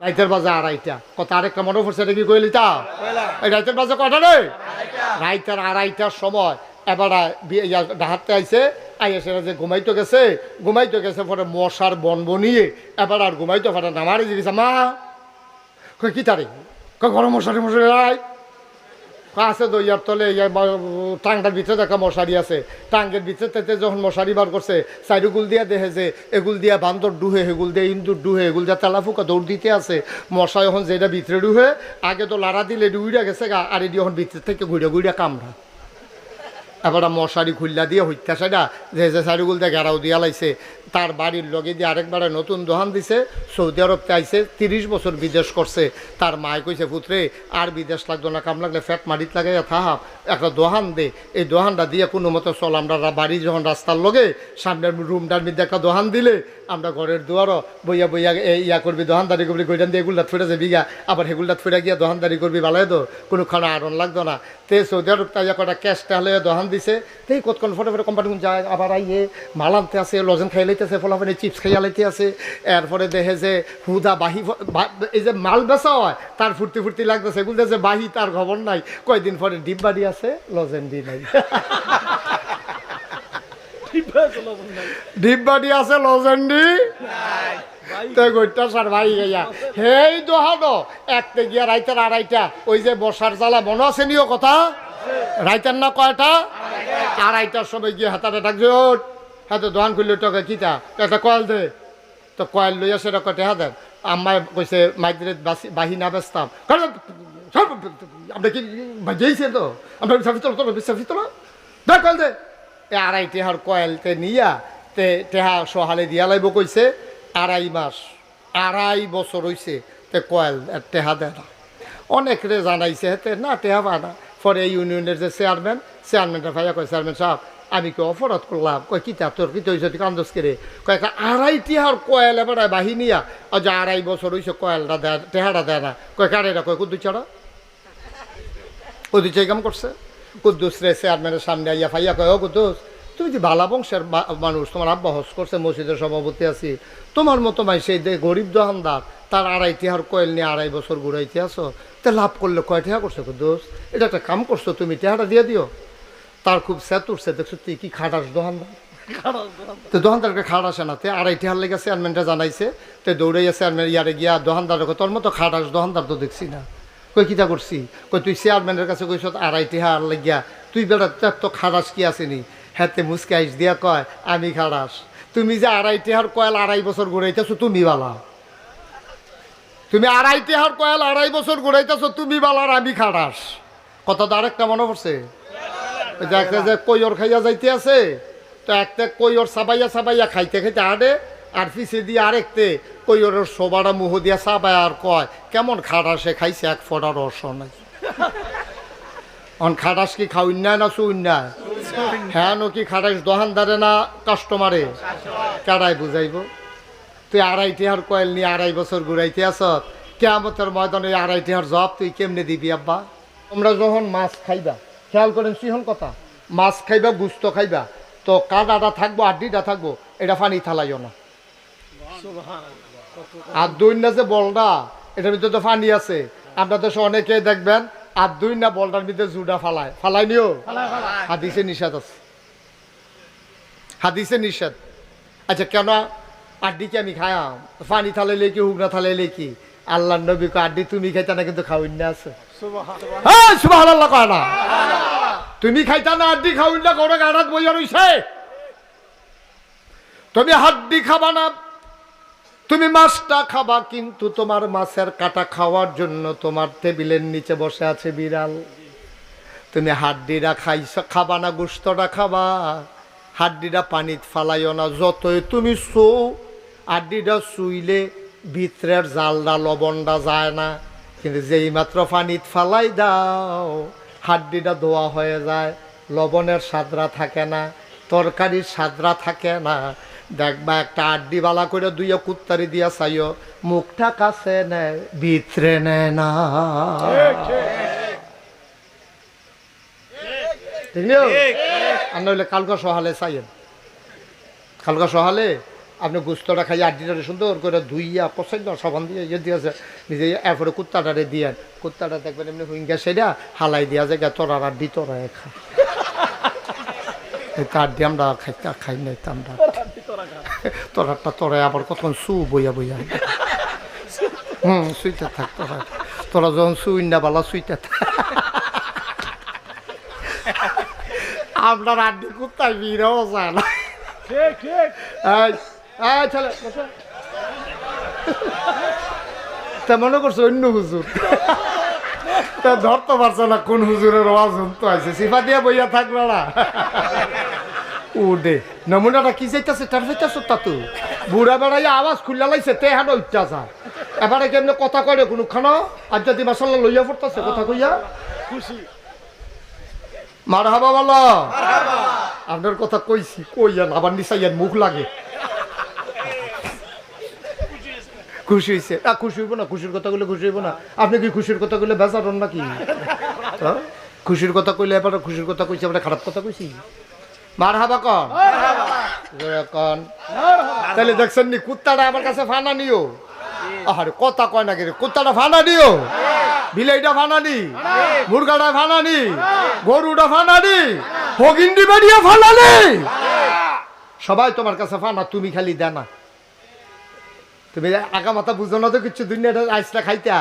রাইতের বাজে আড়াইটা কত আরেকটা মনে পড়ছে নাকি কইলি তা? এই রাইতের বাজে কটা রে? রাইতের আড়াইটার সময়। এবার ডাহাতে আইছে, আইয়া সেটা যে ঘুমাইতে গেছে ঘুমাইতে গেছে পরে মশার বন বনিয়ে এবার আর ঘুমাইতে পারে নামারে জিনিস মা, কই কি তারে? কই গরম মশারি মশারি কই আছে দইয়ার ইয়ার তলে টাংটার ভিতরে একটা মশারি আছে। টাঙ্গের ভিতরে যখন মশারি বার করছে চাইরুগুল দিয়া দেখে যে এগুল দিয়া বান্দর ডুহে হেগুল দিয়ে ইন্দুর ডুহে এগুল দিয়া তেলাফুকা দৌড় দিতে আছে। মশা যখন যেটা ভিতরে ডুহে, আগে তো লাড়া দিলে ডুইরা গেছে গা, আর এটি যখন ভিতরে থেকে ঘুরে ঘুরে কামড়া এবার মশারি খুললা দিয়ে হইতা সেটা যে যে শাড়িগুল দিয়ে গেরাও দিয়া লাইছে, তার বাড়ির লগে দিয়ে আরেকবারে নতুন দোহান দিছে, সৌদি আরবতে আইছে, তিরিশ বছর বিদেশ করছে। তার মায় কইছে, পুত্রে, আর বিদেশ লাগতো না, কাম লাগলে ফ্যাট মারিত লাগে থাহাব একটা দোহান দে। এই দোহানটা দিয়ে কোনো মতো চল, আমরা বাড়ি যখন রাস্তার লগে, সামনের রুমটার মধ্যে একটা দোহান দিলে, আমরা ঘরের দুয়ারও বইয়া বইয়া ইয়া করবি, দোহানদারি করবি গইটান দিয়ে এগুলা ফিরে যাবি গা, আবার হেগুলা ফিরে গিয়া দোহানদারি করবি ভালো তো কোনো খানা আরন লাগতো না। তে সৌদি আরব তাই কটা ক্যাশটা হলে দোহান দিছে। তেই ফটো ফটো কোম্পানি যায় আবার আইয়ে মাল আনতে আছে, লজেন খাই লাইতেছে ফলাফলে চিপস খাইয়া লাইতে আছে। এরপরে দেখে যে হুদা বাহি এই যে মাল বেচা হয় তার ফুর্তি ফুর্তি লাগতেছে এগুলো যে বাহি তার খবর নাই। কয়দিন পরে ডিব্বাডি আছে লজেন্ডি নাই। ডিব্বাডি আছে নিও কথা? রাইতের না কয়টা? আড়াইটার সময় গিয়ে হাতাটা ডাকছে ওট হাতে দোকান খুললে টাকা কিতা একটা কয়েল দে। তো কয়েল লইয়া সেটা কটে হাতের আম্মায় কইছে মাইদ্রে বাহি না বেচতাম কারণ সব আমরা কি বাজিয়েছে তো? আমরা বিশ্বাস তো বিশ্বাস তো দেখ কয়েল দে। এ আড়াই টেহার কয়েলতে নিয়া তে টেহা সহালে দিয়া লাইব কইছে, আড়াই মাস, আড়াই বছর হইছে তে কয়েল টেহা দেয় না। অনেক রে জানাইছে হেতে না, টেহা পানা পরে ইউনিয়নের যে চেয়ারম্যান, চেয়ারম্যানটা ভাইয়া কয়, চেয়ারম্যান সাহেব, আমি কি অপরাধ করলাম? কয় কিতা তোর কি তুই কান্দস করে কয় একটা আড়াই টিহার কয়েল এবার বাহিনিয়া আর যে আড়াই বছর হইছে কয়েলটা দেয়, টেহারা দেয় না। কয় কারেরা কয় কুদ্দু ছাড়া। কুদ্দু চাই কাম করছে। কুদ্দুস রে চেয়ারম্যানের সামনে আইয়া ফাইয়া কয়, ও কুদ্দুস তুমি যে বালা বংশের মানুষ তোমার আব্বা হস করছে মসজিদের সভাপতি আছি তোমার মতো মাই সেই দে গরিব দোকানদার তার আড়াই টিহার কয়েল নিয়ে আড়াই বছর ঘুরাইতে আসো তে লাভ করলে কয় টিহা করছ দোষ? এটা একটা কাম করছ তুমি টিহাটা দিয়ে দিও। তার খুব স্যাত উঠছে দেখছ তুই কি খাটাস দোকানদার তো দোকানদারকে খাট আসে না তে আড়াই টিহার লেগে চেয়ারম্যানটা জানাইছে তে দৌড়াইয়া চেয়ারম্যান ইয়ারে গিয়া দোকানদার তোর মতো খাটাস দোকানদার তো দেখছি না। কই কিতা করছি? কই তুই চেয়ারম্যানের কাছে কইস আড়াই টিহার লাগিয়া তুই তোর তো খাটাস কি আসেনি? হ্যাঁ মুসকে আইস দিয়া কয়, আমি খাটাস তুমি যে আড়াই হার কয়েল আড়াই বছর ঘুরাইতেছো, তুমি বালা। তুমি আড়াই টিহার কয়েল আড়াই বছর ঘুরাইতেছো, তুমি বালার আমি খাটাস কথা তো আরেকটা মনে পড়ছে। একটা যে কৈর খাইয়া যাইতে আছে, তো একটা কৈর সাবাইয়া সাবাইয়া খাইতে খাইতে আড়ে আর পিছিয়ে দিয়ে আরেকতে কৈরের সোবাটা মুহ দিয়া সাবাই আর কয়, কেমন খাটাস খাইছে এক ফোটা রস নাই? অন খাটাস কি খাউন না না হ্যাঁ কি খাটাস দোকানদারে না কাস্টমারে? কেডাই বুঝাইব? তুই আড়াই টিহার কয়েল নিয়ে আড়াই বছর ঘুরাইতে আস কেমতের ময়দানে আড়াই টিহার জব তুই কেমনে দিবি আব্বা? তোমরা যখন মাছ খাইবা খেয়াল করেন সিহন কথা মাছ খাইবা গুস্ত খাইবা তো কাদাটা থাকব আড্ডিটা থাকব এটা পানি থালাইও না। আর দুই না যে বলটা এটার ভিতরে তো পানি আছে। আপনাদের অনেকে দেখবেন আর দুই না বলটার ভিতরে জুডা ফালায়। ফালাই নিও। হাদিসে নিষেধ আছে। হাদিসে নিষেধ। আচ্ছা কেন? আড্ডি কি আমি খায়াম পানি থালাইলে কি হুগনা থালাইলে কি? আল্লাহ নবী কো আড্ডি তুমি খাইতা না কিন্তু খাওয়াই না আছে। সুবাহ আল্লাহ কয় না। তুমি খাইতা না আড্ডি খাওয়াই না কোনো গাড়াত বইয়া রইছে। তুমি হাড্ডি খাবা না তুমি মাছটা খাবা, কিন্তু তোমার মাছের কাটা খাওয়ার জন্য তোমার টেবিলের নিচে বসে আছে বিড়াল। তুমি হাড্ডিটা খাইছ, খাবা না গুস্তটা খাবা। হাড্ডিটা পানিত ফালাইও না, যতই তুমি শো হাড্ডিটা শুইলে ভিতরের জালটা, লবণটা যায় না। কিন্তু যেই মাত্র পানিত ফালাই দাও, হাড্ডিটা ধোয়া হয়ে যায়, লবণের সাদরা থাকে না, তরকারির সাদরা থাকে না। দেখবা একটা আড্ডি বালা করে দুইয়া কুত্তারি দিয়া চাইও, মুখটা কাছে নেয় ভিতরে নেয় না। নইলে কালকা কালকা সহালে আপনি সুন্দর করে পছন্দ সাবান দিয়ে ইয়ে দিয়েছে নিজে কুত্তাটা দেখবেন এমনি হালাই দিয়া আড্ডি খা। আমরা খাই নাই আমরা। তোরারটা তোরাই আবার কতক্ষণ সু বইয়া বইয়া। হুম সুইতে থাক তোরা তোরা যখন সুইন না বালা সুইতে থাক। আপনার আড্ডি কুত্তায় বিড়েও যায় না মনে করছ অন্য হুজুর? তা ধরতে পারছ না কোন হুজুরের ওয়াজ তো আছে সিফা দিয়ে বইয়া থাকবে না। দে নমুনাটা কি চাইতেছে তার চাইতেছ তা তো। বুড়া বেড়াইয়া আওয়াজ খুললা লাইছে তে হানো ইচ্ছা এবারে কেমনে কথা কয় কোনো খানো আর যদি মাসাল্লাহ লইয়া পড়তেছে কথা কইয়া। খুশি। মার হাবা বলো আপনার কথা কইছি কইয়ান আবার নিচাইয়ান মুখ লাগে। খুশি হয়েছে না খুশি হইব না খুশির কথা কইলে খুশি হইব না। আপনি কি খুশির কথা কইলে বেজারন নাকি? হ্যাঁ? খুশির কথা কইলে এবার খুশির কথা কইছি এবার খারাপ কথা কইছি? মার হাবা কন। কন তাহলে দেখছেন নি কুত্তাটা আমার কাছে ফানা নিও। আরে কথা কয় নাকি রে? কুত্তাটা ফানা নিও। বিলাইটা ফানানি মুরগাটা ফানানি গরুটা ফানানি হগিন্ডি বাড়িয়া ফানানি সবাই তোমার কাছে ফানা তুমি খালি দেনা তুমি আগা মাথা বুঝো না তো কিছু দুনিয়াটা আইসটা খাইতা।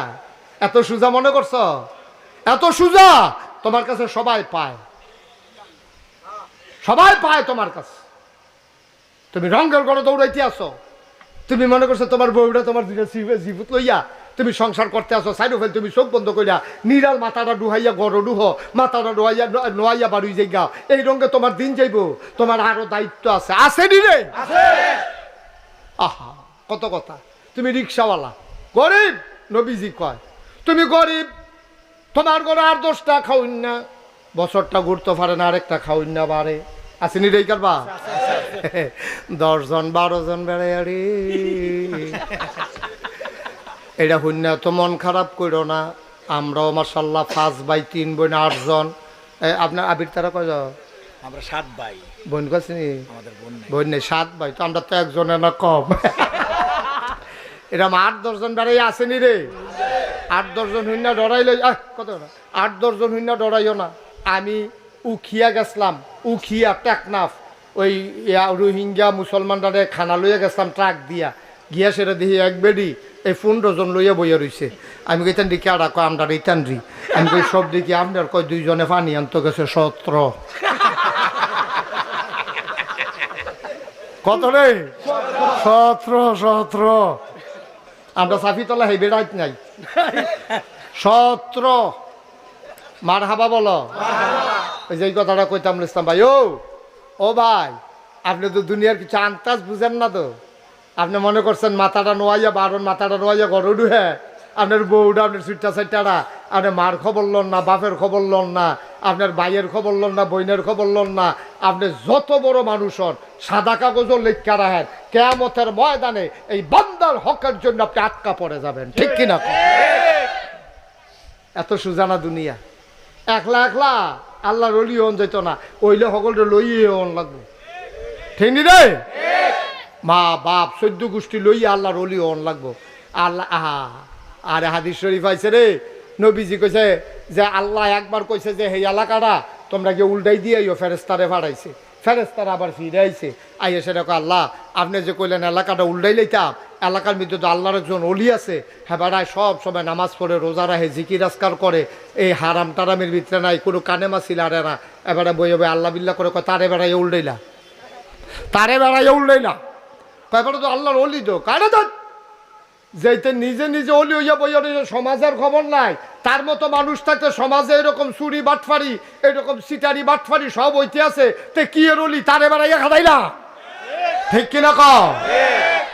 এত সুজা মনে করছ? এত সুজা তোমার কাছে সবাই পায়। সবাই পায় তোমার কাছে। তুমি রঙ্গের ঘরে দৌড়াইতে আসো। তুমি মনে করছ তোমার বউটা তোমার দুটা জীবত লইয়া তুমি সংসার করতে আসো সাইড ফেল তুমি চোখ বন্ধ করিয়া নিরাল মাথাটা ডুহাইয়া গড় ডুহ মাথাটা ডুহাইয়া নোয়াইয়া বাড়ি যাই গাও এই রঙে তোমার দিন যাইব তোমার আরও দায়িত্ব আছে। আছে নি রে? আহা কত কথা। তুমি রিক্সাওয়ালা। গরিব নবীজি কয়। তুমি গরিব তোমার ঘরে আর দশটা খাওইন না। বছরটা ঘুরতে পারে না আরেকটা খাওইন না বাড়ে আসেনি রে কারবা? দশজন বারো জন বেড়াই আরে এটা শূন্য তো মন খারাপ করো না। আমরাও মার্শাল্লাহ পাঁচ বাই তিন বোন আটজন। এ, আপনার আবির তারা কয় আমরা সাত ভাই বোন কাছে বোন নেই। সাত ভাই তো আমরা তো একজনের না কম। এরকম আট দশজন বেড়াই আসেনি রে? আট দশজন হইনা ডরাইলে আহ, কত আট দশজন হইনা ডরাইও না। আমি উখিয়া গেছিলাম, উখিয়া টেকনাফ। ওই রোহিঙ্গা মুসলমানরা খানা লইয়া গেছিলাম, ট্রাক দিয়া। গিয়া সেটা দেখি এক বেডি এই পনেরো জন লইয়া বইয়া রইছে। আমি কইতান দিকে আড়া কয় আমরা ইতান রি আমি কই, সব দিকে আপনার কয় দুইজনে পানি আনতে গেছে, সত্র। কত রে? সতেরো সতেরো। আমরা সাফিতলা হেই বেড়াইত নাই। সতেরো। মার হাবা বলো। ওই যে কথাটা কইতাম ইসলাম ভাই, ও ও ভাই, আপনি তো দুনিয়ার কিছু আন্তাজ বুঝেন না তো আপনি মনে করছেন মাথাটা নোয়াইয়া বারণ, মাথাটা নোয়াইয়া গড় উঠে আপনার বউটা, আপনার সুইটা সাইটারা আপনি মার খবর লন না, বাপের খবর লন না, আপনার ভাইয়ের খবর লন না বইনের খবর লন না, আপনি যত বড় মানুষ হন, সাদা কাগজও লেখা রাখেন, কেয়ামতের ময়দানে এই বান্দার হকের জন্য আপনি আটকা পড়ে যাবেন, ঠিক কন? এত সুজানা দুনিয়া একলা একলা আল্লাহ রলি হন যেত না, ওইলে সকলটা লইয়ে হন লাগবে। ঠিক নি রে? মা বাপ সদ্য গোষ্ঠী লইয়া আল্লাহ রলি হন লাগবো। আল্লাহ, আহা, আরে হাদিস শরীফ আইছে রে, নবীজি কইছে যে আল্লাহ একবার কইছে যে এই এলাকাটা, তোমরা গিয়ে উল্টাই দিয়ে ফেরেস্তারে ভাড়াইছে ফেরেস্তারা আবার ফিরে আইছে। আইয়া সেটা আল্লাহ, আপনি যে কইলেন এলাকাটা উল্টাই লইতাম এলাকার মধ্যে তো আল্লাহর একজন অলি আছে। হ্যাঁ বেড়ায় সব সময় নামাজ পড়ে, রোজা রাখে, জিকির আজকার করে। এই হারাম টারামের ভিতরে নাই, কোনো কানে মাছিল আরে না। এবারে বই আল্লাহ বিল্লা করে কয়, তারে বেড়াই উল্টাইলা। তারে বেড়াই উল্টাইলা। কয়বার তো আল্লাহর অলি তো কারে তো। যেতে নিজে নিজে অলি হইয়া বই সমাজের খবর নাই, তার মতো মানুষ থাকতে সমাজে এরকম চুরি, বাটফারি, এরকম সিটারি, বাটফারি সব হইতে আছে, তে কি এর অলি তারে বেড়াইয়া খাদাইলা। ঠিক কিনা কও?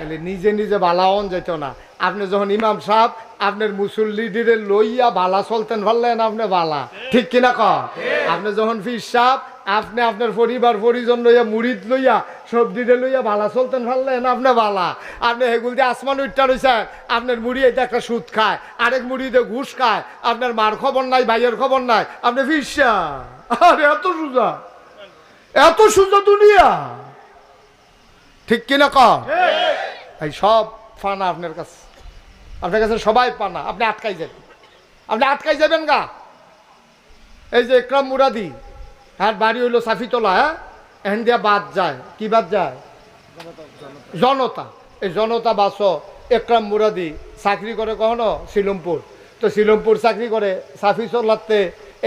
তাহলে নিজে নিজে বালা হন যেত না। আপনি যখন ইমাম সাহেব, আপনার মুসল্লিদের লইয়া বালা চলতেন ভাললেন আপনি বালা? ঠিক কিনা ক? আপনি যখন ফির সাহেব, আপনি আপনার পরিবার, পরিজন লইয়া মুড়িদ লইয়া সবজিতে লইয়া বালা চলতেন ভাললেন আপনি বালা? আপনি হেগুল দিয়ে আসমান উঠটা রয়েছে আপনার মুড়ি এটা একটা সুদ খায়, আরেক মুড়িতে ঘুষ খায়, আপনার মার খবর নাই, ভাইয়ের খবর নাই, আপনি ফিরসা আরে, এত সুজা। এত সুজা দুনিয়া। ঠিক কিনা ক এই সব ফানা আপনার কাছে। আপনার কাছে সবাই পানা আপনি আটকাই যাবেন। আপনি আটকাই যাবেন গা। এই যে একরাম মুরাদি হ্যাঁ বাড়ি হইল সাফিতলা হ্যাঁ? এখান দিয়া বাদ যায়। কি বাদ যায়? জনতা। এই জনতা বাস একরাম মুরাদি চাকরি করে কখনো? শিলমপুর। তো শিলমপুর চাকরি করে সাফি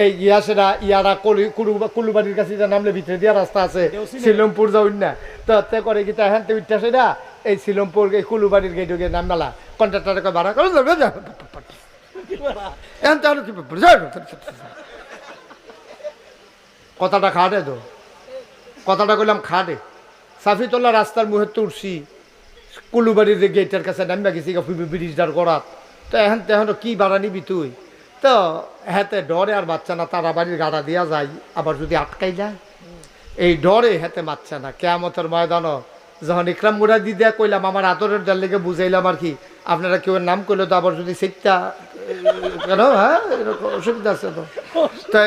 এই ইয়াসেরা ইয়ারা কলি কুলু কুলুবাড়ির কাছে যে নামলে ভিতরে দিয়া রাস্তা আছে শিলমপুর যাউন না। তো তে করে কি তা হ্যাঁ উঠতে সেটা এই শিলমপুর এই কুলুবাড়ির গেটে গিয়ে নাম মেলা। কন্ট্রাক্টারকে ভাড়া করে যাবে এখন তাহলে কি। কথাটা খাটে তো। কথাটা কইলাম খাটে। সাফিতলা রাস্তার মুহে তুলসি কুলুবাড়ির যে গেটের কাছে নামিয়া গেছি ব্রিজ দাঁড় করাত। তো এখন তেহন কি ভাড়া নিবি তুই? তো হেতে ডরে আর বাচ্চা না, তারা বাড়ির গাড়া দিয়া যায়, আবার যদি আটকাই যায়। এই ডরে হেতে মারছে না। কেয়ামতের ময়দানও যখন ইকরাম মুরা দি দেয়া কইলাম, আমার আদরের ডাল লেগে বুঝাইলাম আর কি, আপনারা কেউ নাম করলে তো আবার যদি সেটা কেন হ্যাঁ অসুবিধা আছে তো। তো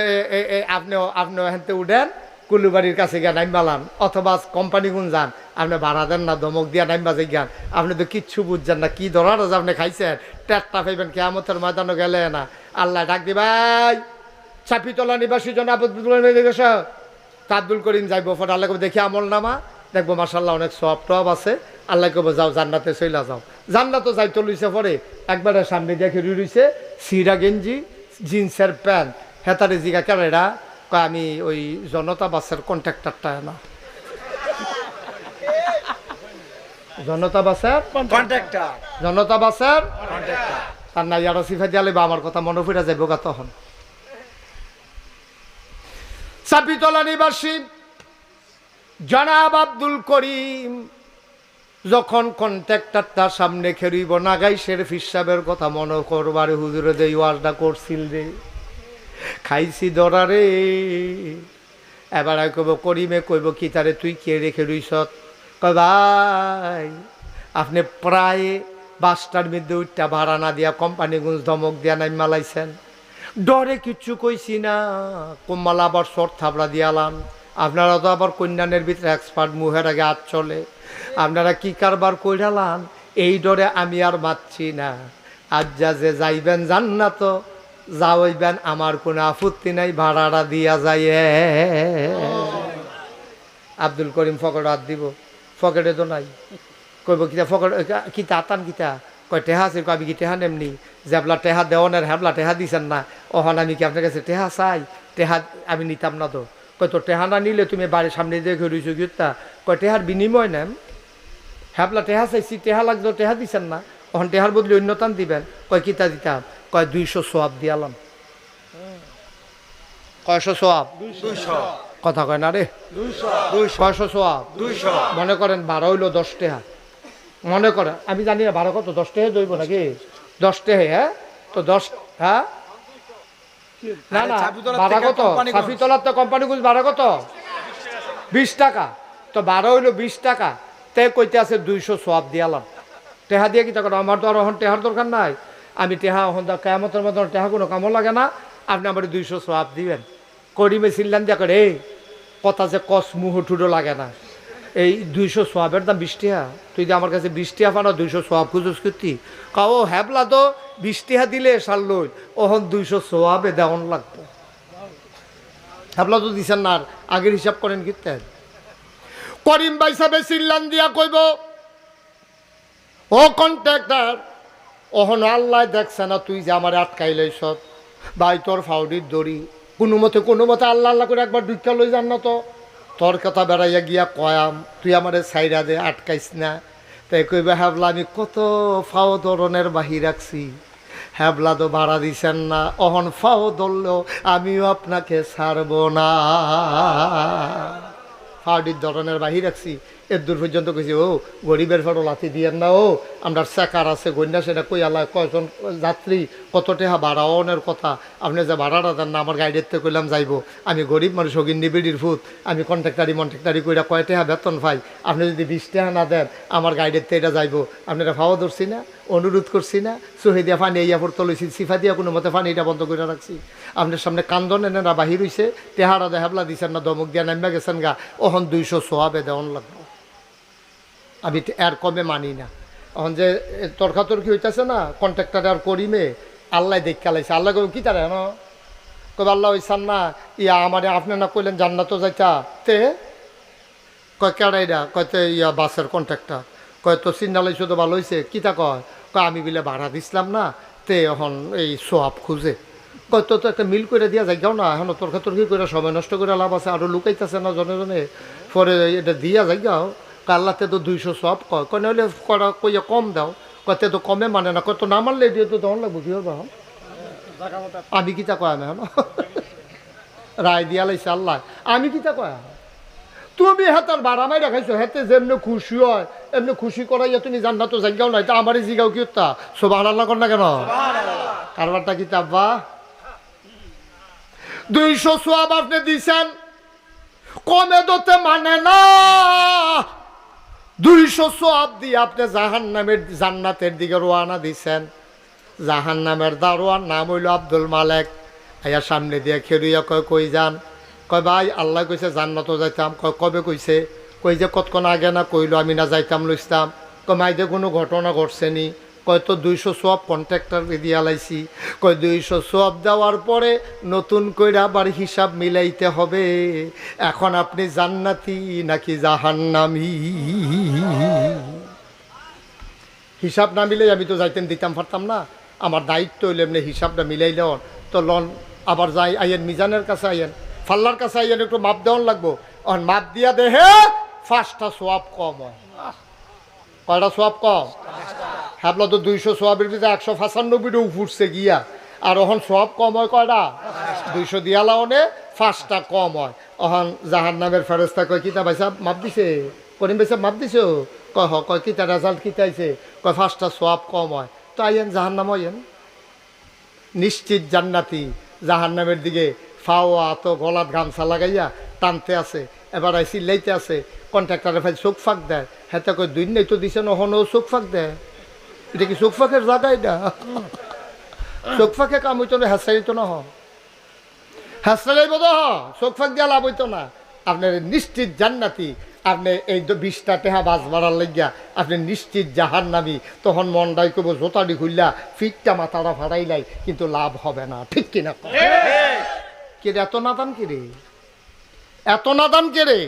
আপনিও আপনিও হেনতে উঠেন, কুলুবাড়ির কাছে গিয়ে নাইম বালান, অথবা কোম্পানি গুন যান। আপনি ভাড়া দেন না দমক দিয়া নাইম বাজে জ্ঞান আপনি তো কিচ্ছু বুঝছেন না, কি ধরার আপনি খাইছেন? টেটটা পাইবেন, কেয়ামতের ময়দানও গেলে না। আল্লাহ ডাক দি, ভাই, চাপিতলা নিবাসী জন আবুল আব্দুল করিম যাইব ফট, আল্লাহ দেখি আমল নামা। দেখব মাসাল্লাহ অনেক সব টব আছে। আল্লাহ কবে যাও, জান্নাতে চইলা যাও। জান্নাতও যাইতে লইছে পরে একবারে সামনে দেখে রুই রইছে। সিরা গেঞ্জি, জিন্সের প্যান্ট। হেতারে জিগা কেন এরা আমি ওই জনতা বাসের কন্ট্রাক্টারটা না। জনতা বাসের কন্ট্রাক্টর। জনতা বাসের কন্ট্রাক্টর। তার নাই আরও সিফা দিয়ালে বা আমার কথা মনে ফিরা যাইব গা তখন। চাপিতলা নিবাসী জনাব আব্দুল করিম যখন কন্ট্রাক্টর তার সামনে খেরিব নাগাই শের ফিসাবের কথা মনে করবারে হুজুরে যে ওয়াজটা করছিল রে। খাইছি দরারে। এবার কইব করিমে কইব কি তারে তুই কে রেখে রইছত ভাই আপনি প্রায় বাসটার মধ্যে উঠটা ভাড়া না দিয়া কোম্পানিগুলো ধমক দিয়া নাই মালাইছেন ডরে কিচ্ছু কইছি না, কোম্মালা আবার শর্ট থাবড়া দিয়ালাম আপনারা তো আবার কন্যানের ভিতরে এক্সপার্ট মুহের আগে হাত চলে। আপনারা কি কারবার কইরালান এই ডরে আমি আর মাতছি না। আজ যা যে যাইবেন জান না তো যাওইবেন আমার কোনো আপত্তি নাই, ভাড়াটা দিয়া যায় আব্দুল করিম ফকট হাত দিব। ফকেটে তো নাই কইব কিতা ফকট কিতা আতান কিতা? কয় টেহা আছে? আমি কি টেহা নেমনি জেবলা টেহা দেওয়ানের হ্যাবলা টেহা দিছেন না। অহন আমি কি আপনার কাছে টেহা চাই? টেহা আমি নিতাম না তো। কয় তো টেহা না নিলে তুমি বাড়ির সামনে দেখে রইছো গিতা কয় টেহার বিনিময় নেম। হ্যাবলা টেহা চাইছি টেহা লাগতো টেহা দিছেন না। অহন টেহার বদলে অন্যতান দিবেন? কয় কিতা দিতাম? কয় দুইশো সোয়াব দিয়ালাম। কয়শো সোয়াব? দুইশো কথা কয় না রে? সোয়াব? দুইশো মনে করেন বারো হইল দশ টেহা। মনে করেন আমি জানি না বারো কত দশ টেহে দইব নাকি? দশ টেহে হ্যাঁ? তো দশ হ্যাঁ? না না থেকে কত। সাফিতলার তো কোম্পানিগঞ্জ ভাড়া কত? বিশ টাকা। তো বারো হইল বিশ টাকা। তে কইতে আছে দুইশো সোয়াব দিয়ালাম টেহা দিয়ে কি টাকা আমার তো আর এখন টেহার দরকার নাই। আমি টেহা এখন তো কেয়ামতের মতো টেহা কোনো কামও লাগে না। আপনি আমার দুইশো সোয়াব দিবেন। করিমে সিল্লান দিয়া করে কথা যে কস মুহ ঠুডো লাগে না। এই দুইশো সোয়াবের দাম বিশ টাকা তুই যে আমার কাছে বিশ টাকা পানো, দুইশো সোয়াব খুঁজোস করতি কাও হ্যাবলা তো বিশ দিলে সার লই। ওহন দুইশো সোয়াবে দেওয়ান লাগতো হ্যাবলা তো দিছেন না আগের হিসাব করেন কিতেন করিম ভাই সাহেব সিল্লান দিয়া কইব, ও কন্ট্রাক্টর, ওহন আল্লাহ দেখছে না তুই যে আমার আটকাইলে সব ভাই, তোর ফাউডির দড়ি কোনো মতে কোনো মতে আল্লাহ আল্লাহ করে একবার দুইটা লই যান না তো। তোর কথা বেড়াইয়া গিয়া কয়াম, তুই আমারে সাইরা দে, আটকাইস না। তাই কইবে হ্যাবলা আমি কত ফাও ধরনের বাহি রাখছি হ্যাবলা তো ভাড়া দিছেন না, অহন ফাও ধরলেও আমিও আপনাকে ছাড়ব না। ফাউডির ধরনের বাহি রাখছি এর দূর পর্যন্ত কইছি, ও, গরিবের ফটো লাথি দিয়েন না, ও, আমরা চেকার আছে গন্যা সেটা কই আল্লাহ, কয়জন যাত্রী, কত টেহা ভাড়া কথা, আপনি যে ভাড়াটা দেন না, আমার গাইডের কইলাম যাইব, আমি গরিব মানুষ অগিন্দি বিড়ির ফুট আমি কন্ট্রাক্টারি মন্ট্রাক্টারি কইরা কয় টেহা বেতন পাই, আপনি যদি বিশ টাকা না দেন, আমার গাইডের থেকে এটা যাইব, আপনারা ফাওয়া ধরছি না, অনুরোধ করছি না সুহে দিয়া ফানি ইয়া পড়তে লইছি সিফা দিয়া কোনো মতে ফানি এটা বন্ধ করে রাখছি, আপনার সামনে কান্দন এনে না বাহির হইছে, টেহারা দেহাবলা দিছেন না, দমক দিয়া নামিয়া গেছেন গা, ওহন দুইশো সোয়াবে দেওয়ান লাগবে। আমি এর কমে মানি না। এখন যে তর্কাতর্কি হইতেছে না কন্ট্রাক্টার আর করিমে আল্লাহ দেখতে লাইছে। আল্লাহ কই কি তারা ন কবে আল্লাহ হইসান না, ইয়া আমারে আপনি না কইলেন জান্নাত যাইতা। তে? কয় কেডাইরা কয়তে ইয়া বাসের কন্ট্রাক্টর কয় তো সিন্নালাই শুধু ভালো হয়েছে কিতা কয়? কয়, আমি বিলে ভাড়া দিছিলাম না। তে এখন এই সোয়াব খুঁজে। কয় তো তো একটা মিল করে দিয়া যাই যাও না। এখন তর্কা তর্কি করে সময় নষ্ট করে লাভ আছে। আরও লুকাইতেছে না জনে জনে। পরে এটা দিয়া যাই যাও কাল্লাতে তো দুইশো সব কয়। কয় করা কইয়া কম দাও। কয়তে তো কমে মানে না কয় তো না মানলে দিয়ে তো লাগবো কি হবা আমি কিতা কয় না রায় দিয়া লাইছে আল্লাহ। আমি কিতা কয়? তুমি হাতার বাড়া মাই দেখাইছো হেতে যেমনি খুশি হয় এমনি খুশি করাইয়া তুমি জান্নাত জায়গাও নাই তা আমারই জিগাও কি তা সোবাহ আল্লাহ কর না কেন? কারবারটা কি তাব্বা দুইশো সোয়াব আপনি দিছেন কমে দতে মানে না। দুইশো সোয়াব দিয়ে আপনি জাহান নামের জান্নাতের দিকে রোয়ানা দিছেন। জাহান নামের দারোয়ার নাম হইল আব্দুল মালেক। আয়া সামনে দিয়ে খেরুইয়া কয়, কই যান? কয়, ভাই, আল্লাহ কইছে জান্নাতও যাইতাম। কয়, কবে কইছে? কই যে কতক্ষণ আগে না কইলো, আমি না যাইতাম লইতাম কয়, মাইদে কোনো ঘটনা ঘটছে নি? কয় তো দুইশো সব কন্ট্রাক্টর দিয়া লাইছি। কয় দুইশো সব দেওয়ার পরে নতুন কইরা আবার হিসাব মিলাইতে হবে। এখন আপনি জান্নাতি নাকি জাহান্নামি? হিসাব না মিলে আমি তো যাইতেন দিতাম পারতাম না। আমার দায়িত্ব হইলে এমনি হিসাবটা মিলাইলে তো লন, আবার যাই, আইয়েন মিজানের কাছে আইয়েন। ফাল্লার কাছে আইয়েন, একটু মাপ দেওয়ান লাগবো। অন মাপ দিয়া দেহে ফার্স্টটা সোয়াব কম হয়। কয়টা সোয়াব কম? হ্যাবলা তো দুইশো সোয়াবের ভিতরে একশো পঁচানব্বইটা উঠছে গিয়া। আর ওখান সোয়াব কম হয় কয়টা? দুইশো দিয়ালা অনে ফার্স্টটা কম হয়। ওখান জাহান নামের ফেরস্তা কয়, কিতা ভাইসা, মাপ দিছে? করিম ভাইসা, মাপ দিছো? কয় হ কয়, কিতা রেজাল্ট কিতা আইছে কয় ফার্স্টটা সোয়াব কম হয়। তো আইয়েন জাহান নাম আইয়েন? নিশ্চিত জান্নাতি। জাহান নামের দিকে ফাওয়া তো গলাত গামছা লাগাইয়া টানতে আছে, এবার আই চিল্লাইতে আছে। কন্ট্রাক্টারে ভাই চোখ ফাঁক দেয়। হেতে কই দুই নাই তো দিছে নহনও চোখ ফাঁক দেয়। এটা কি চোখ ফাঁকের জায়গা এটা? চোখ ফাঁকে কাম হইতো না হেসাইতো না হ। হেসাইব তো হ চোখ ফাঁক দিয়া লাভ হইতো না। আপনার নিশ্চিত জান্নাতি আপনি এই তো বিশটা টেহা বাস বাড়ার লাগিয়া আপনি নিশ্চিত জাহান নামি তখন মনটাই কব জোতাডি খুললা ফিটটা মাথাটা ফাড়াইলাই কিন্তু লাভ হবে না। ঠিক কিনা কে রে, এত নাদান কে রে? এত নাদান কে রে?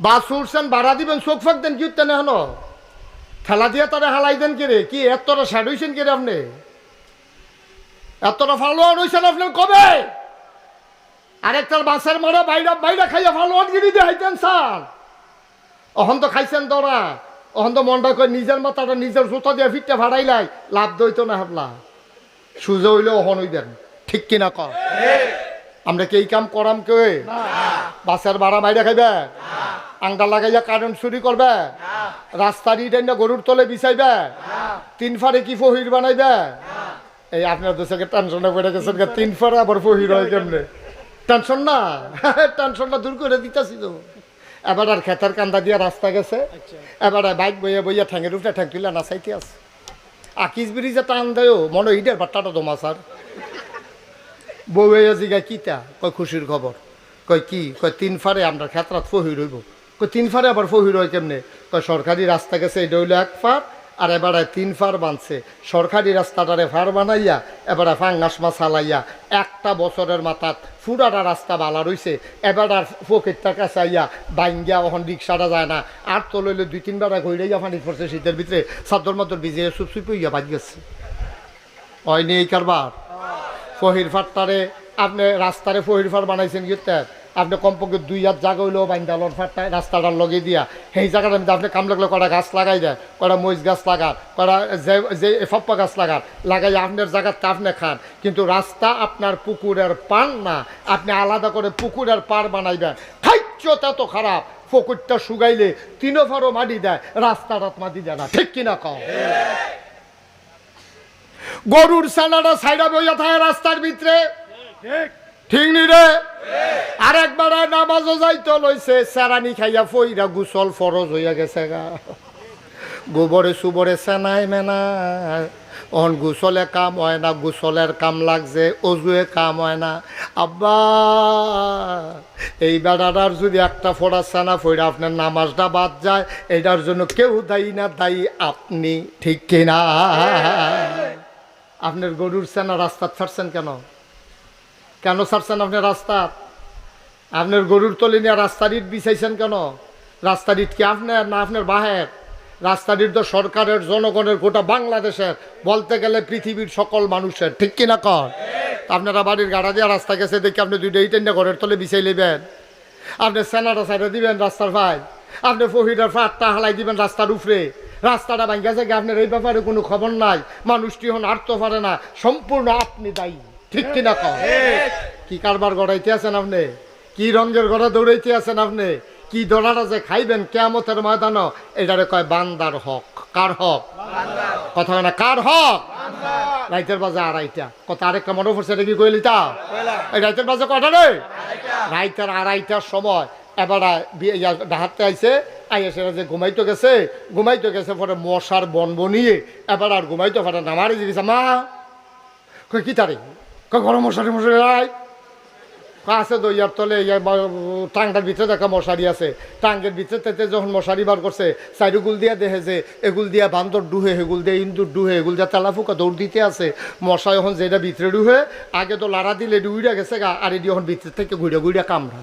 বাস উঠছেন ভাড়া দিবেন চোখ ফাঁক দেন কি উঠতেন হলো? খেলা দিয়ে তারা হালাই দেন কে রে কি এতটা স্যাড হয়েছেন কে রে আপনি? এতটা ফালোয়ান হয়েছেন আপনার কবে? আরেকটার বাসের মরে বাইরা বাইরা খাইয়া ফালোয়ান গিরি দিয়ে হাইতেন স্যার। অহন তো খাইছেন দরা অহন তো মনটা করে নিজের মাথাটা নিজের জুতা দিয়ে ফিটটা ভাড়াইলাই লাভ দইতো না হাবলা। সুজে হইলে অহন হইবেন। ঠিক কিনা ক আমরা কি এই কাম করাম কে? বাসের ভাড়া বাইরে খাইবে? আংটা লাগাইয়া কারেন্ট চুরি করবে? রাস্তার ইট এনে গরুর তলে বিছাইবে? তিন ফারে কি ফহির বানাইবে? এই আপনার দোষকে টেনশনে পড়ে গেছেন তিন ফারে আবার ফহির হয় কেমনে? টেনশন না? টেনশনটা দূর করে দিতেছি তো। এবার আর খেতার কান্দা দিয়ে রাস্তা গেছে। এবার বাইক বইয়া বইয়া ঠ্যাঙের উপরে ঠ্যাং তুলে নাচাইতে আছে। আকিস ব্রিজে টান দেয় মনে ইটের বাট্টাটা তোমা স্যার। বউয়া জিগা কিতা? কয় খুশির খবর। কয় কি? কয় তিন ফারে আমরা খেতরাত ফহি রইব কয় তিন ফারে আবার ফহি রয় কেমনে? কয় সরকারি রাস্তা গেছে, এটা হইল এক ফার, আর এবারে তিন ফার বানছে। সরকারি রাস্তাটারে ফার বানাইয়া, এবারে ফাঙ্গাস মাছ হালাইয়া, একটা বছরের মাথাত ফুরাটা রাস্তা বালা রইছে, এবার আর ফকিরটার কাছে আইয়া বাইঙ্গিয়া ওখান রিক্সাটা যায় না। আর তো লইলে দুই তিনবার ঘুরাইয়া ফানি পড়ছে, শীতের ভিতরে সাদর মাদর ভিজিয়ে সুপ সুপ হইয়া বাজ গেছে। হয়নি এই কারবার? ফহির ফাট্টারে আপনি রাস্তারে ফহির ফাট বানাইছেন গিয়ে আপনি কমপক্ষে দুই হাত জায়গা হইলেও বাইন্দালর ফাটটা, রাস্তাটার লগে দিয়া। সেই জায়গাটার মধ্যে আপনি কাম লাগলে কটা গাছ লাগাই দেয় কটা মরিচ গাছ লাগান? কটা যে যে ফপ্পা গাছ লাগান? লাগাই আপনার জায়গাতে আপনি খান। কিন্তু রাস্তা আপনার পুকুরের পান না। আপনি আলাদা করে পুকুরের পার বানাইবেন। খাইচ্ছ তত খারাপ। পুকুরটা শুকাইলে তিনো মাটি দেয়। রাস্তাটা মাটি দেয় না। ঠিক কিনা কও? গরুর সানাটা সাইডা বইয়া থাকে রাস্তার ভিতরে। ঠিক নি রে? আর একবার নামাজও যাইতো, লইছে সেরানি খাইয়া ফইরা গুসল ফরজ হইয়া গেছে গা। গোবরে সুবরে সেনাই মেনা অন গুসলে কাম হয় না, গুসলের কাম লাগছে, অজুয়ে কাম হয় না। আব্বা, এই বেড়াটার যদি একটা ফোড়া সানা ফোড়া আপনার নামাজটা বাদ যায়, এটার জন্য কেউ দায়ী না, দায়ী আপনি, ঠিক কিনা? আপনার গরুর সেনা রাস্তা ছাড়ছেন কেন? কেন ছাড়ছেন আপনি রাস্তা আপনার গরুর তলে নিয়ে রাস্তার ইট বিছাইছেন কেন? রাস্তার ইট কি আপনার না আপনার বাহের? রাস্তার ইট তো সরকারের, জনগণের, গোটা বাংলাদেশের, বলতে গেলে পৃথিবীর সকল মানুষের। ঠিক কিনা কর আপনারা বাড়ির গাড়া দিয়ে রাস্তা গেছে, দেখি আপনি দুইটা ইটেন ঘরের তলে বিছাই নেবেন। আপনি সেনাটা সাইডে দিবেন রাস্তার ভাই আপনি ফহিদার ফাটটা হালাই দিবেন রাস্তার উপরে। রাস্তাটা ভাঙ্গা গেছে আপনার এই ব্যাপারে কোনো খবর নাই। মানুষটি হন আটতে পারে না। সম্পূর্ণ আপনি দায়ী। ঠিক কিনা কর কি কারবার গড়াইতে আছেন আপনি? কি রঙের গড়া দৌড়াইতে আছেন আপনি? কি দোড়াটা যে খাইবেন কেমতের ময়দানও, এটারে কয় বান্দার হক। কার হক? কথা না, কার হক? রাইতের বাজে আড়াইটা। কথা আরেকটা মনে পড়ছে, এটা কি কইলি তা? এই রাইতের বাজে কটা রে? রাইতের আড়াইটার সময় এবার ডাহাতে আইছে। আইয়া সেটা যে ঘুমাইতে গেছে ঘুমাইতে গেছে পরে মশার বন বনিয়ে এবার আর ঘুমাইতে পারে না, মারি দিয়েছে মা। কই, কি তারে? কই, গরম মশারি মশারি কই, আছে তো ইয়ার তলে টাঙ্গার ভিতরে দেখা মশারি আছে। টাঙ্গের ভিতরে থেকে যখন মশারি বার করছে চাইরুগুল দিয়া দেখে যে এগুল দিয়া বান্দর ডুহে হেগুল দিয়া ইন্দুর ডুহে এগুল দিয়া তেলা ফুকা দৌড় দিতে আছে। মশা যখন যেটা ভিতরে ডুহে, আগে তো লাড়া দিলে ডুইরা গেছে গা, আর এটি যখন ভিতর থেকে ঘুরে ঘুরে কামড়া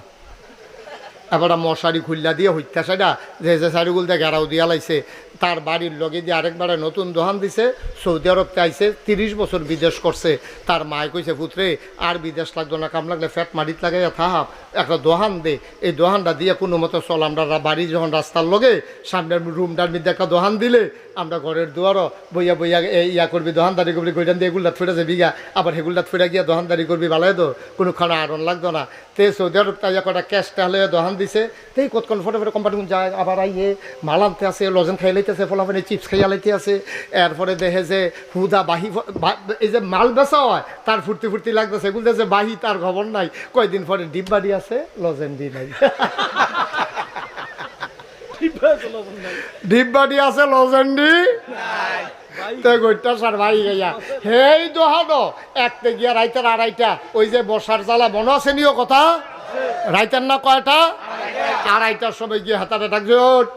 এবার মশারি খুল্লা দিয়ে হইতা সেটা যে যে শাড়িগুল দিয়ে ঘেরাও দিয়া লাইছে, তার বাড়ির লগে দিয়ে আরেকবারে নতুন দোহান দিছে, সৌদি আরবতে আইছে, তিরিশ বছর বিদেশ করছে। তার মায় কইছে, পুত্রে, আর বিদেশ লাগতো না, কাম লাগলে ফ্যাট মাটিত লাগে থাহাব একটা দোহান দে। এই দোহানটা দিয়ে কোনো মতো চল, আমরা বাড়ি যখন রাস্তার লগে, সামনের রুমটার মধ্যে একটা দোহান দিলে, আমরা ঘরের দুয়ারও বইয়া বইয়া ইয়া করবি, দোহানদারি করবি গইটান দিয়ে এগুলাত ফিরে যাবি গা আবার হেগুলাত ফিরে গিয়া দোহানদারি করবি ভালো তো কোনো খানা আরন লাগতো না। তে সৌদি আরব তাই কটা ক্যাশটা হলে দোহান দিছে। তেই কতক্ষণ ফটো ফটো কোম্পানি যায়, আবার আইয়ে মাল আনতে আছে, লজেন খাই লাইতেছে ফলাফলে চিপস খাইয়া লাইতে আছে। এরপরে দেখে যে হুদা বাহি এই যে মাল বেচা হয়, তার ফুর্তি ফুর্তি লাগতেছে। এগুলো যে বাহি, তার খবর নাই। কয়দিন পরে ডিপ বাড়ি আছে, লজেন দি নাই। ডিপ বাড়ি আছে লজেন্ডি সার ভাই গিয়া রাইতের আড়াইটা, ওই যে বসার জ্বালা মনে আছে নিও কথা? রাইতের না কয়টা? আড়াইটার সময় গিয়ে হাতাটা ডাকছে ওট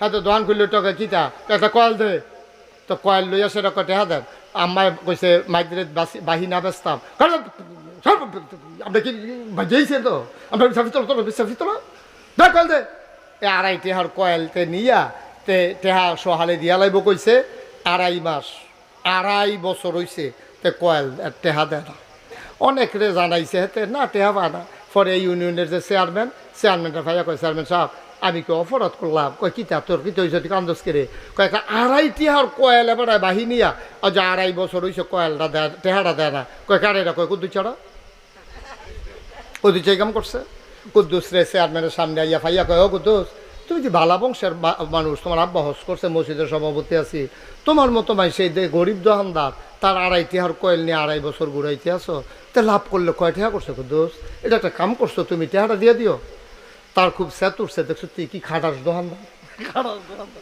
হাতে দোকান খুললে টাকা কিতা? একটা কয়েল দে। তো কয়েল লইয়া সেটা কটে হাতের আম্মায় কইছে মাইদ্রে বাহি না বেচতাম আপনি কি বাজিয়েছে তো? আমরা সাফি তোলো সাফি তোলো দেখ কয়েল দে। এ আড়াই টেহার কয়েলতে নিয়া তে টেহা সহালে দিয়া লাইব কইছে, আড়াই মাস, আড়াই বছর হইছে তে কয়েল টেহা দেয় না। অনেক রে জানাইছে, হেতে না টেহা পানা পরে ইউনিয়নের যে চেয়ারম্যান চেয়ারম্যানটা ভাইয়া কয় চেয়ারম্যান সাহেব আমি কি অপরাধ করলাম কয় কিতা তোর কি তৈরি তুই কান্দস করে কয় আড়াই টিহার কয়েল এবার বাহিনিয়া আর যে আড়াই বছর হইছে কয়েলটা দেয় টেহাটা দেয় না কয় কারেরা কয় কুদ্দু চড়া কুদ্দু চাই কাম করছে কুদ্দুস রে চেয়ারম্যানের সামনে আইয়া ফাইয়া কয় ও কুদ্দুস তুমি যে বালা বংশের মানুষ? তোমার আব্বা হস করছে মসজিদের সভাপতি আছি। তোমার মতো মাই সেই দে গরিব দোকানদার তার আড়াই টিহার কয়েল নিয়ে আড়াই বছর ঘুরাইতে আসো তে লাভ করলে কয় টেহা করছ দোষ এটা একটা কাম করছ তুমি টেহাটা দিয়ে দিও। তার খুব স্যাত উঠছে দেখছ তুই কি খাটাস দোকানদার?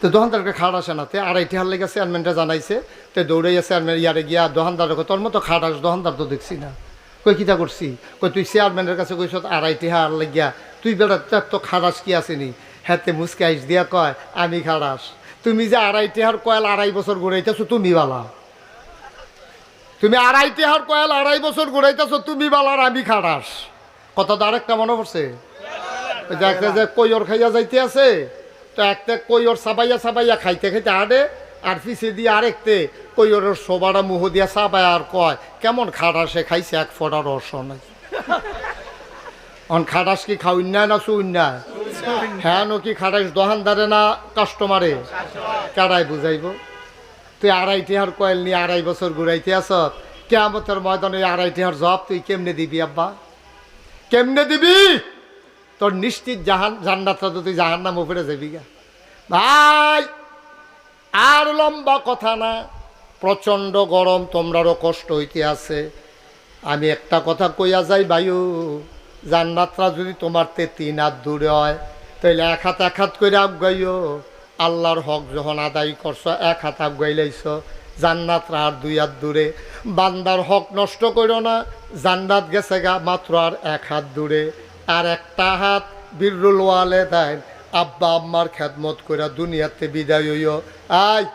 তো দোকানদারকে খাট আসে না তে আড়াই টিহার লেগে চেয়ারম্যানটা জানাইছে তে দৌড়াইয়া চেয়ারম্যান ইয়ারে গিয়া দোকানদার তোর মতো খাটাস দোকানদার তো দেখছি না। কই কিতা করছি? কই তুই চেয়ারম্যানের কাছে কইস আড়াই টিহার লাগিয়া তুই বেড়া তার তো খাটাস কি আসেনি? হাতে আইস দিয়া কয়, আমি খাটাস তুমি যে আড়াই টিহার কয়েল আড়াই বছর ঘুরাইতেছো, তুমি বালা। তুমি আড়াই টিহার কয়েল আড়াই বছর ঘুরাইতেছো, তুমি বালার আমি খাটাস কথা তো আরেকটা মনে পড়ছে। একটা যে কৈর খাইয়া যাইতে আছে, তো একটা কৈর সাবাইয়া সাবাইয়া খাইতে খাইতে আড়ে, আর পিছিয়ে দিয়ে আরেকতে কৈরের সোবাটা মুহ দিয়া সাবাই আর কয়, কেমন খাটাস খাইছে এক ফোটা রস নাই? অন খাটাস কি খাওয়াই না না শুন হ্যাঁ কি খাটাস দোকানদারে না কাস্টমারে? কারাই বুঝাইব? তুই আড়াই টিহার কয়েল নিয়ে আড়াই বছর ঘুরাইতে আস কেমতের ময়দানে আড়াই টিহার জব তুই কেমনে দিবি, আব্বা? কেমনে দিবি? তোর নিশ্চিত জাহান জান্নাতটা তো তুই জাহান নাম উপরে যাবি গা। ভাই, আর লম্বা কথা না। প্রচণ্ড গরম, তোমরারও কষ্ট হইতে আছে। আমি একটা কথা কইয়া যাই বায়ু জান্নাতরা যদি তোমার তে তিন হাত দূরে হয় তাহলে এক হাত এক হাত করে আবগাই আল্লাহর হক যখন আদায় করছ, এক হাত আগাইলাইছ জান্নাত আর দুই হাত দূরে। বান্দার হক নষ্ট করো না, জান্নাত গেছে গা মাত্র আর এক হাত দূরে। আর একটা হাত বীররুল ওয়ালে দেয় আব্বা আম্মার খেদমত করে দুনিয়াতে বিদায় হইও। আয়